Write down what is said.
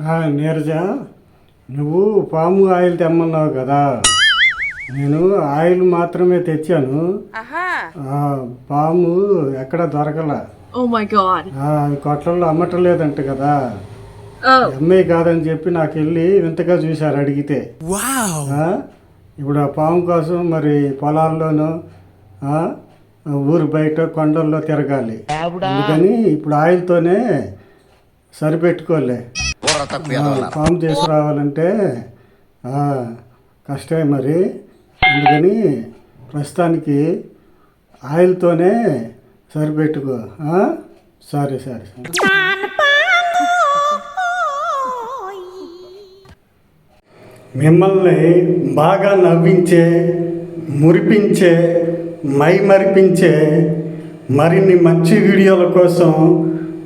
నీరజ నువ్వు పాము ఆయిల్ తెమ్మన్నావు కదా. నేను ఆయిల్ మాత్రమే తెచ్చాను. పాము ఎక్కడ దొరకల. Oh కొట్లలో అమ్మటం లేదంట కదా. Oh. అమ్మాయి కాదని చెప్పి నాకు వెళ్ళి వింతగా చూశారు అడిగితే. ఇప్పుడు ఆ పాము కోసం మరి పొలాల్లోనూ ఆ, ఊరు బయట కొండల్లో తిరగాలి. అందుకని ఇప్పుడు ఆయిల్తోనే సరిపెట్టుకోలే. ఆ, పాము తీసుకురావాలంటే కష్టమే మరి. అందుకని ప్రస్తుతానికి ఆయిల్తోనే సరిపెట్టుకో. సరే సరే సరే. మిమ్మల్ని బాగా నవ్వించే మురిపించే మైమరిపించే మరిన్ని మంచి వీడియోల కోసం